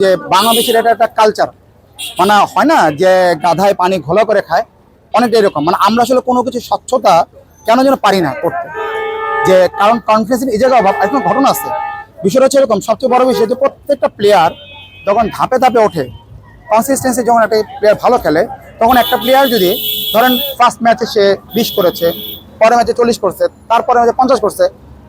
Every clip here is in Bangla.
যে বাংলাদেশের এটা একটা কালচার মানে হয় না যে গাধায় পানি ঘোলা করে খায় অনেকটা এরকম। মানে আমরা আসলে কোনো কিছু স্বচ্ছতা কেন যেন পারি না করতে। যে কারণ কনফিডেন্স এই জায়গায় অভাব একটা ঘটনা আছে। বিষয়টা হচ্ছে এরকম, সবচেয়ে বড় বিষয় যে প্রত্যেকটা প্লেয়ার যখন ধাপে ধাপে ওঠে কনসিস্টেন্সি যখন একটা প্লেয়ার ভালো খেলে, তখন একটা প্লেয়ার যদি ধরেন ফার্স্ট ম্যাচে সে বিশ করেছে, পরের ম্যাচে চল্লিশ করছে তারপরে ম্যাচে পঞ্চাশ করছে,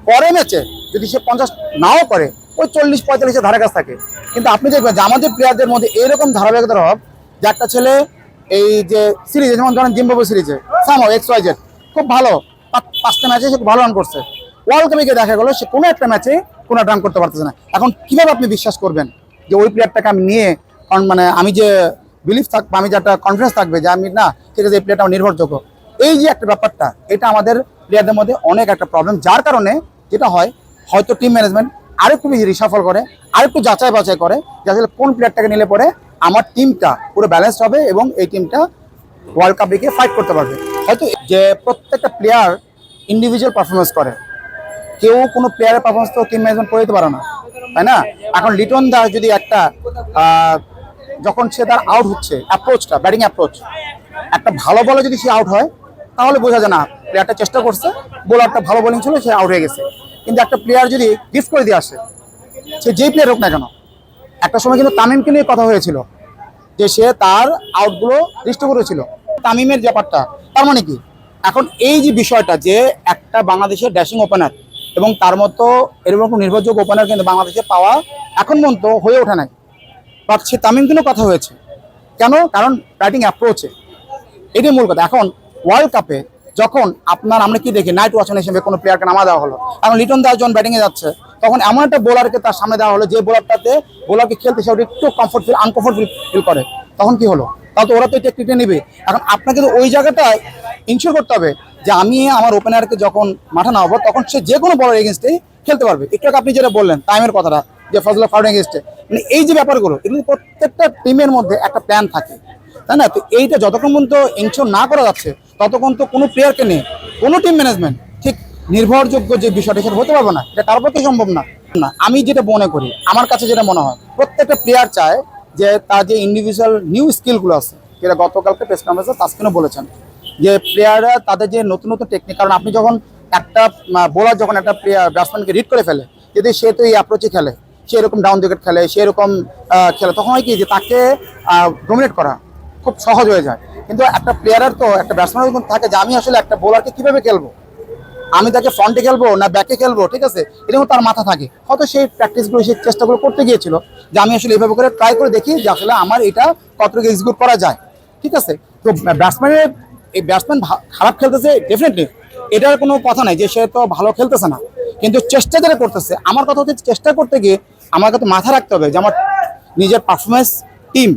পরের ম্যাচে যদি সে পঞ্চাশ নাও করে ওই চল্লিশ পঁয়তাল্লিশের ধারে কাছ থাকে। কিন্তু আপনি দেখবেন যে আমাদের প্লেয়ারদের মধ্যে এরকম ধারাবাহিকতার অভাব যে একটা ছেলে এই যে সিরিজে, যেমন ধরেন জিম্বাবু সিরিজে, সামো এক্স ওয়াই জেড খুব ভালো। পাঁচ- পাঁচটা ম্যাচে সে খুব ভালো রান করছে। ওয়ার্ল্ড কাপে গিয়ে দেখা গেলো সে কোনো একটা ম্যাচে কোনো রান করতে পারতেছে না। এখন কীভাবে আপনি বিশ্বাস করবেন যে ওই প্লেয়ারটাকে আমি নিয়ে, কারণ মানে আমি যে বিলিফ থাকব আমি যে একটা কনফিডেন্স থাকবে যে আমি না, ঠিক আছে, এই প্লেয়ারটা আমার নির্ভরযোগ্য। এই যে একটা ব্যাপারটা, এটা আমাদের প্লেয়ারদের মধ্যে অনেক একটা প্রবলেম যার কারণে যেটা হয়, হয়তো টিম ম্যানেজমেন্ট আরেকটু বেশি রিসাফল করে, আরেকটু যাচাই বাছাই করে যে আসলে কোন প্লেয়ারটাকে নিলে পরে আমার টিমটা পুরো ব্যালেন্স হবে এবং এই টিমটা ওয়ার্ল্ড কাপে গিয়ে ফাইট করতে পারবে। হয়তো যে প্রত্যেকটা প্লেয়ার ইন্ডিভিজুয়াল পারফরমেন্স করে, কেউ কোনো প্লেয়ারের পারফরমেন্স তো টিম ম্যানেজমেন্ট করে দিতে পারে না, তাই না? এখন লিটন দাস যদি একটা যখন সে তার আউট হচ্ছে অ্যাপ্রোচটা ব্যাটিং অ্যাপ্রোচ একটা ভালো বলে যদি সে আউট হয়, তাহলে বোঝা যায় না প্লেয়ারটা চেষ্টা করছে বোলারটা ভালো বোলিং ছিল সে আউট হয়ে গেছে। কিন্তু একটা প্লেয়ার যদি গিফট করে দিয়ে আসে, সে যেই প্লেয়ার হোক না কেন, একটা সময় কিন্তু তামিমকে নিয়ে কথা হয়েছিল যে সে তার আউটগুলো দৃষ্ট করেছিল। তামিমের ব্যাপারটা, তার মানে কি? এখন এই যে বিষয়টা যে একটা বাংলাদেশের ড্যাশিং ওপেনার এবং তার মতো এরকম নির্ভরযোগ্য ওপেনার কিন্তু বাংলাদেশে পাওয়া এখন পর্যন্ত হয়ে ওঠে নাই। বাট সে তামিম কিন্তু কথা হয়েছে। কেন? কারণ ব্যাটিং অ্যাপ্রোচে এটাই মূল কথা। এখন ওয়ার্ল্ড কাপে যখন আপনার, আমরা কি দেখি নাইট ওয়াচন হিসেবে কোনো প্লেয়ারকে নামা দেওয়া হলো এখন লিটন দাস যখন ব্যাটিংয়ে যাচ্ছে, তখন এমন একটা বোলারকে তার সামনে দেওয়া হলো, যে বোলারটাতে বোলারকে খেলতে সে একটু কমফোর্ট ফিল আনকমফোর্ট ফিল করে। তখন কি হলো? তাহলে তো ওরা তো এটা ক্রিকেট নেবে। এখন আপনাকে তো ওই জায়গাটায় ইনশিওর করতে হবে যে আমি আমার ওপেনারকে যখন মাঠে নামাবো, তখন সে যে কোনো বলার এগেনস্টেই খেলতে পারবে। একটু আপনি যেটা বললেন টাইমের কথাটা, যে ফজলা ফাউড এগেনস্টে মানে এই যে ব্যাপারগুলো, এগুলো প্রত্যেকটা টিমের মধ্যে একটা প্ল্যান থাকে। তাই না? তো এইটা যতক্ষণ পর্যন্ত ইনশোর না করা যাচ্ছে, ততক্ষণ তো কোনো প্লেয়ারকে নিয়ে, কোনো টিম ম্যানেজমেন্ট ঠিক নির্ভরযোগ্য যে বিষয়টা, সেটা হতে পারবে না। এটা কারোর পক্ষে সম্ভব না। না, আমি যেটা মনে করি, আমার কাছে যেটা মনে হয়, প্রত্যেকটা প্লেয়ার চায় যে তার যে ইন্ডিভিজুয়াল নিউ স্কিলগুলো আছে, যেটা গতকালকে প্রেস কনফারেন্সে তাসকিনও বলেছেন, যে প্লেয়াররা তাদের যে নতুন নতুন টেকনিক কারণ আপনি যখন একটা বোলার যখন একটা প্লেয়ার ব্যাটসম্যানকে রিড করে ফেলে, যদি সে তো এই অ্যাপ্রোচে খেলে, সে এরকম ডাউন উইকেট খেলে, সে এরকম খেলে, তখন হয় কি যে তাকে ডোমিনেট করা। খুব সহজ হয়ে যায়। কিন্তু একটা প্লেয়ারের তো একটা ব্যাটসম্যান যখন থাকে যে আমি আসলে একটা বোলারকে কীভাবে খেলব? আমি তাকে ফ্রন্টে খেলব না ব্যাকে খেলব? ঠিক আছে? এরকম তার মাথা থাকে। হয়তো সেই প্র্যাকটিসগুলো সেই চেষ্টাগুলো করতে গিয়েছিল যে আমি আসলে এইভাবে করে ট্রাই করে দেখি যে আসলে আমার এটা কতটুকু এক্সিকিউট করা যায়। ঠিক আছে? তো ব্যাটসম্যানের এই ব্যাটসম্যান খারাপ খেলতেছে ডেফিনেটলি এটার কোনো কথা নাই যে সে তো ভালো খেলতেছে না। কিন্তু চেষ্টা যারা করতেছে, আমার কথা হচ্ছে চেষ্টা করতে গিয়ে আমাকে তো মাথা রাখতে হবে যে আমার নিজের পারফরমেন্স টিম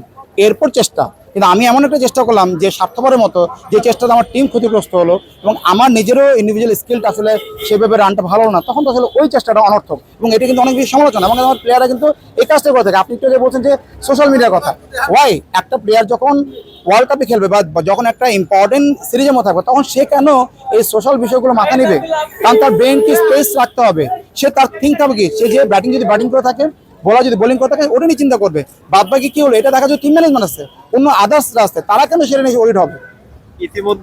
এরপর চেষ্টা। কিন্তু আমি এমন একটা চেষ্টা করলাম যে স্বার্থপরের মতো যে চেষ্টাতে আমার টিম ক্ষতিগ্রস্ত হলো এবং আমার নিজেরও ইন্ডিভিজুয়াল স্কিলটা আসলে সেভাবে রানটা ভালো না, তখন তো আসলে ওই চেষ্টাটা অনর্থক এবং এটা কিন্তু অনেক বেশি সমালোচনা এবং আমার প্লেয়াররা কিন্তু এই কাজটা করে থাকে। আপনি একটু বলছেন যে সোশ্যাল মিডিয়ার কথা। ওয়াই একটা প্লেয়ার যখন ওয়ার্ল্ড কাপে খেলবে বা যখন একটা ইম্পর্টেন্ট সিরিজের মধ্যে থাকবে, তখন সে কেন এই সোশ্যাল বিষয়গুলো মাথা নেবে? কারণ তার ব্রেনকে স্পেস রাখতে হবে। সে তার থিঙ্ক হবে কি? সে যে ব্যাটিং যদি ব্যাটিং করে থাকে বলার যদি বোলিং করতে ওটা নিয়ে চিন্তা করবে। বাদ বাকি কি হলো? এটা দেখা যায় টিম ম্যানেজমেন্ট আছে। অন্য আদার্স আছে, তারা কেন সেটা নিয়ে ওরিড হবে? ইতিমধ্যে